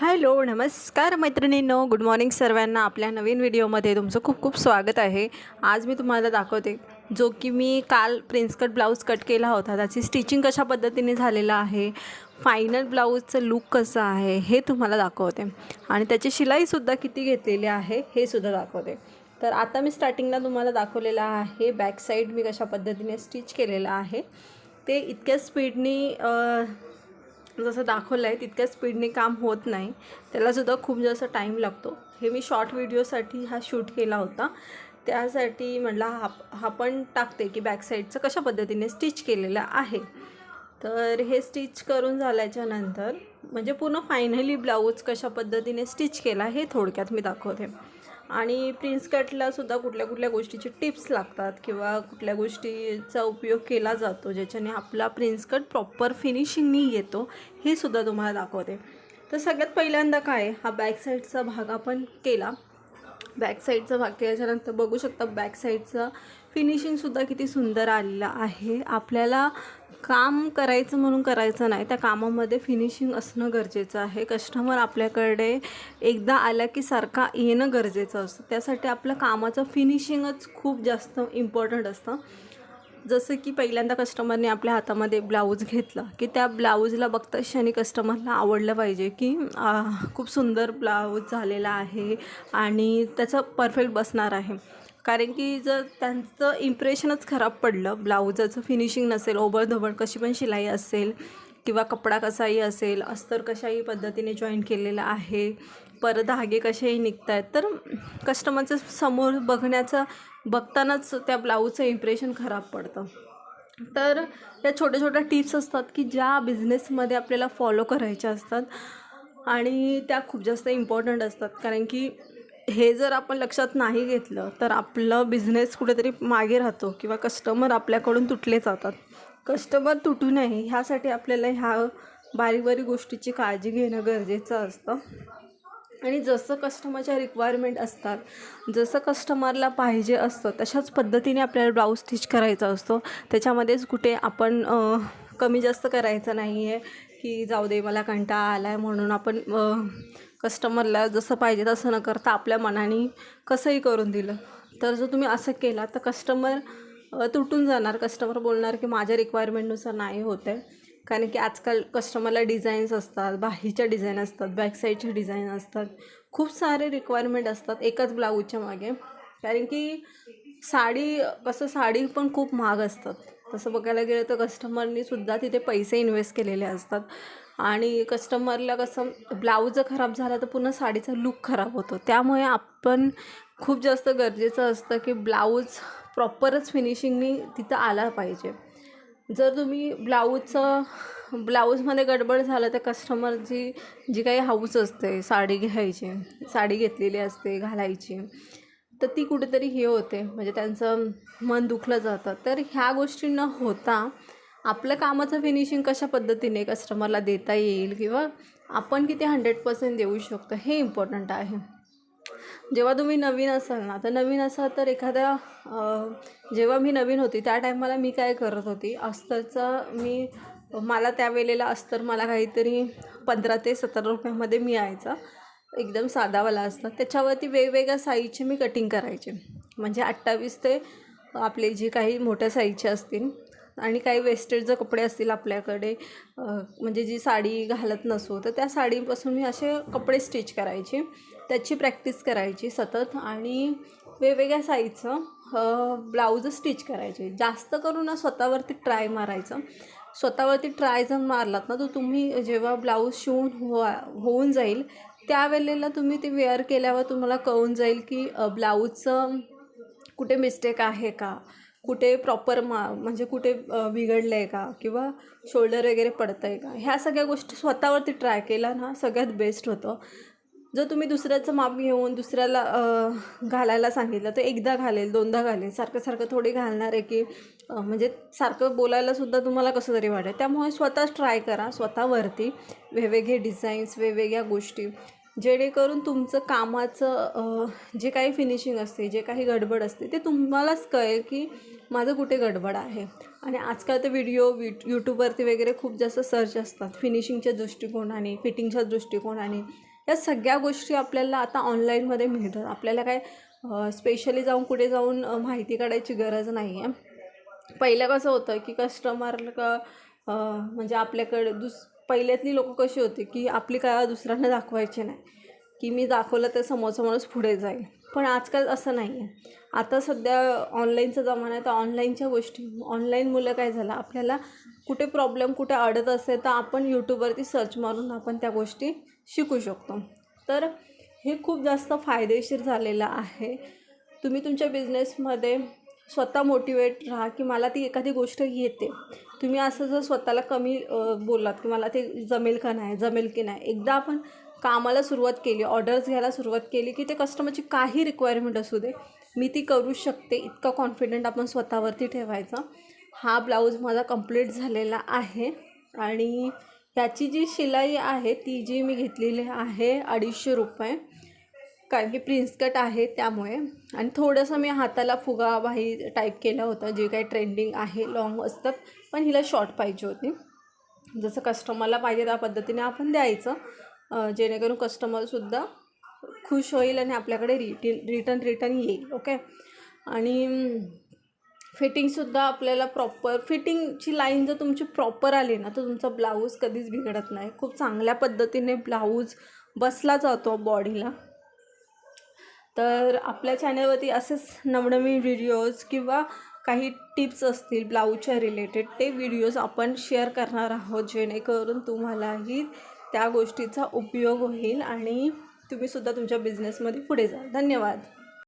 Hello नमस्कार मैत्रिणींनो. Good morning सर्वांना आपल्या नवीन व्हिडिओमध्ये तुमचं खूप खूप स्वागत आहे. आज मी तुम्हाला दाखवते जो की मी काल प्रिन्स कट ब्लाऊज कट केला होता. त्याची स्टिचिंग कशा पद्धतीने झालेलं आहे फायनल ब्लाऊजचं लुक कसं आहे हे तुम्हाला दाखवते. आणि त्याची शिलाईसुद्धा किती घेतलेली आहे हे सुद्धा दाखवते. तर आता मी स्टार्टिंगला तुम्हाला दाखवलेलं आहे बॅक साईड मी कशा पद्धतीने स्टिच केलेलं आहे. ते इतक्या स्पीडनी जसं दाखवलं आहे तितक्या स्पीडने काम होत नाही. त्यालासुद्धा खूप जास्त टाईम लागतो. हे मी शॉर्ट व्हिडिओसाठी हा शूट केला होता. त्यासाठी म्हटलं हा हा पण टाकते की बॅक साईडचं कशा पद्धतीने स्टिच केलेलं आहे. तर हे स्टिच करून झाल्याच्यानंतर म्हणजे पूर्ण फायनली ब्लाऊज कशा पद्धतीने स्टिच केला हे थोडक्यात मी दाखवते. आणि प्रिन्स कटला सुद्धा कुठल्या कुठल्या गोष्टीचे टिप्स लागतात किंवा कुठल्या गोष्टीचा उपयोग केला जातो ज्याच्याने आपला प्रिन्स कट प्रॉपर फिनिशिंगनी येतो हे सुद्धा तुम्हाला दाखवते. तर सगळ्यात पहिल्यांदा काय? हा बॅक साईडचा भाग आपण केला. बॅक साईडचा भाग केल्याच्यानंतर बघू शकता बॅक साईडचा फिनिशिंगसुद्धा किती सुंदर आलेलं आहे. आपल्याला काम करायचं म्हणून करायचं नाही त्या कामामध्ये फिनिशिंग असणं गरजेचं आहे. कस्टमर आपल्याकडे एकदा आला की सारखा येणं गरजेचं असतं. त्यासाठी आपलं कामाचं फिनिशिंगच खूप जास्त इम्पॉर्टंट असतं. जसं की पहिल्यांदा कस्टमरने आपल्या हातामध्ये ब्लाऊज घेतला की त्या ब्लाऊजला बघता क्षणी कस्टमरला आवडलं पाहिजे की खूप सुंदर ब्लाऊज झालेला आहे आणि त्याचं परफेक्ट बसणार आहे. कारण की जर त्यांचं इम्प्रेशनच खराब पडलं. ब्लाऊजाचं फिनिशिंग नसेल ओबडधोबड कशी पण शिलाई असेल किंवा कपडा कसाही असेल अस्तर कशाही पद्धतीने जॉईन केलेलं आहे परत धागे कसेही निघत आहेत तर कस्टमरचं समोर बघण्याचं बघतानाच त्या ब्लाऊजचं इम्प्रेशन खराब पडतं. तर या छोट्या छोट्या टिप्स असतात की ज्या बिझनेसमध्ये आपल्याला फॉलो करायच्या असतात आणि त्या खूप जास्त इम्पॉर्टंट असतात. कारण की हे जर आपण लक्षात नाही घेतलं तर आपलं बिझनेस कुठेतरी मागे राहतो किंवा कस्टमर आपल्याकडून तुटले जातात. कस्टमर तुटू नये ह्यासाठी आपल्याला ह्या बारीक बारीक गोष्टीची काळजी घेणं गरजेचं असतं. आणि जसं कस्टमरच्या रिक्वायरमेंट असतात जसं कस्टमरला पाहिजे असतं तशाच पद्धतीने आपल्याला ब्लाऊज स्टिच करायचा असतो. त्याच्यामध्येच कुठे आपण कमी जास्त करायचं नाही आहे की जाऊ दे मला कंटाळा आला आहे म्हणून आपण कस्टमरला जसं पाहिजे तसं न करता आपल्या मनाने कसंही करून दिलं. तर जर तुम्ही असं केला तर कस्टमर तुटून जाणार. कस्टमर बोलणार की माझ्या रिक्वायरमेंटनुसार नाही होत आहे. कारण की आजकाल कस्टमरला डिझाईन्स असतात बाहीच्या डिझाईन असतात बॅक साईडचे डिझाईन असतात. खूप सारे रिक्वायरमेंट असतात एकाच ब्लाऊजच्या मागे. कारण की साडी कसं साडी पण खूप महाग असतात. तसं बघायला गेलं तर कस्टमरनी सुद्धा तिथे पैसे इन्व्हेस्ट केलेले असतात. आणि कस्टमरला कसं ब्लाऊज खराब झाला तर पुन्हा साडीचा लुक खराब होतो. त्यामुळे आपण खूप जास्त गरजेचं असतं की ब्लाऊज प्रॉपरच फिनिशिंगनी तिथं आला पाहिजे. जर तुम्ही ब्लाऊजचं ब्लाऊजमध्ये गडबड झालं तर कस्टमरची जी काही हाऊस असते साडी घ्यायची साडी घेतलेली असते घालायची तर ती कुठेतरी हे होते. म्हणजे त्यांचं मन दुखलं जातं. तर ह्या गोष्टी न होता आपलं कामाचं फिनिशिंग कशा पद्धतीने कस्टमरला देता येईल किंवा आपण किती हंड्रेड पर्सेंट देऊ शकतो हे इम्पॉर्टंट आहे. जेव्हा तुम्ही नवीन असाल ना तर नवीन असाल तर एखाद्या जेव्हा मी नवीन होती त्या टायमाला मी काय करत होती? अस्तरचा मी मला त्यावेळेला अस्तर मला काहीतरी पंधरा ते सतरा रुपयामध्ये मिळायचा. एकदम साधावाला असता. त्याच्यावरती वेगवेगळ्या साईजचे मी कटिंग करायचे. म्हणजे अठ्ठावीस ते आपले जे काही मोठ्या साईजचे असतील आणि काही वेस्टेड जर कपडे असतील आपल्याकडे म्हणजे जी साडी घालत नसो तर त्या साडीपासून मी असे कपडे स्टिच करायचे. त्याची प्रॅक्टिस करायची सतत आणि वेगवेगळ्या साईजचं ब्लाऊज स्टिच करायचे. जास्त करून ना स्वतःवरती ट्राय मारायचं. स्वतःवरती ट्राय जर मारलात ना तर तुम्ही जेव्हा ब्लाऊज शिवून हो होऊन जाईल त्यावेळेला तुम्ही ते वेअर केल्यावर तुम्हाला कळून जाईल की ब्लाऊजचं कुठे मिस्टेक आहे का? कुठे प्रॉपर मा म्हणजे कुठे बिघडलं आहे का? किंवा शोल्डर वगैरे पडतं आहे का? ह्या सगळ्या गोष्टी स्वतःवरती ट्राय केला ना सगळ्यात बेस्ट होतं. जर तुम्ही दुसऱ्याचं माप घेऊन दुसऱ्याला घालायला सांगितलं तर एकदा घालेल दोनदा घालेल. सारखं सारखं थोडी घालणार आहे की म्हणजे सारखं बोलायलासुद्धा तुम्हाला कसं तरी वाटेल. त्यामुळे स्वतःच ट्राय करा स्वतःवरती. वेगवेगळे डिझाईन्स वेगवेगळ्या गोष्टी. जेणेकरून तुमचं कामाचं जे काही फिनिशिंग असते जे काही गडबड असते ते तुम्हालाच कळेल की माझं कुठे गडबड आहे. आणि आजकाल तर व्हिडिओ वि यूट्यूबवरती वगैरे खूप जास्त सर्च असतात. फिनिशिंगच्या दृष्टिकोनाने फिटिंगच्या दृष्टिकोनाने. या सगळ्या गोष्टी आपल्याला आता ऑनलाईनमध्ये मिळतात. आपल्याला काय स्पेशली जाऊन कुठे जाऊन माहिती काढायची गरज नाही आहे पहिलं कसं होतं की कस्टमर म्हणजे आपल्याकडे दुस पहिल्यातली लोक कशी होती की आपली कला दुसऱ्यांना दाखवायची नाही. की मी दाखवलं तर समोरचा माणूस पुढे जाईल. पण आजकाल असं नाही आहे. आता सध्या ऑनलाईनचा जमाना आहे तर ऑनलाईनच्या गोष्टी ऑनलाईनमुळे काय झालं आपल्याला कुठे प्रॉब्लेम कुठे अडत असेल तर आपण यूट्यूबवरती सर्च मारून आपण त्या गोष्टी शिकू शकतो. तर हे खूप जास्त फायदेशीर झालेलं आहे. तुम्ही तुमच्या बिझनेसमध्ये स्वतः मोटिवेट राहा की मला ती एखादी गोष्ट येते. तुम्ही असं जर स्वतःला कमी बोललात की मला ते जमेल का नाही जमेल की नाही. एकदा आपण कामाला सुरुवात केली ऑर्डर्स घ्यायला सुरुवात केली की ते कस्टमरची काही रिक्वायरमेंट असू दे. मी ती करू शकते इतका कॉन्फिडंट आपण स्वतःवरती ठेवायचा. हा ब्लाऊज माझा कंप्लीट झालेला आहे. आणि ह्याची जी शिलाई आहे ती जी मी घेतलेली आहे अडीचशे रुपये. कारण की प्रिन्स कट आहे त्यामुळे. आणि थोडंसं मी हाताला फुगा बाही टाईप केला होता जे काही ट्रेंडिंग आहे लॉंग असतात पण हिला शॉर्ट पाहिजे होती. जसं कस्टमरला पाहिजे त्या पद्धतीने आपण द्यायचं. जेणेकरून कस्टमरसुद्धा खुश होईल आणि आपल्याकडे रिटर्न रिटर्न रिटर्न येईल ओके आणि फिटिंगसुद्धा आपल्याला प्रॉपर फिटिंगची लाईन जर तुमची प्रॉपर आली ना तर तुमचा ब्लाऊज कधीच बिघडत नाही. खूप चांगल्या पद्धतीने ब्लाऊज बसला जातो बॉडीला तर आपल्या चॅनलवरती असेच नवनवीन व्हिडिओज किंवा काही टिप्स असतील ब्लाऊजच्या रिलेटेड ते व्हिडिओज आपण शेअर करणार आहोत. जेणेकरून तुम्हालाही त्या गोष्टीचा उपयोग होईल आणि तुम्हीसुद्धा तुमच्या बिझनेसमध्ये पुढे जा धन्यवाद.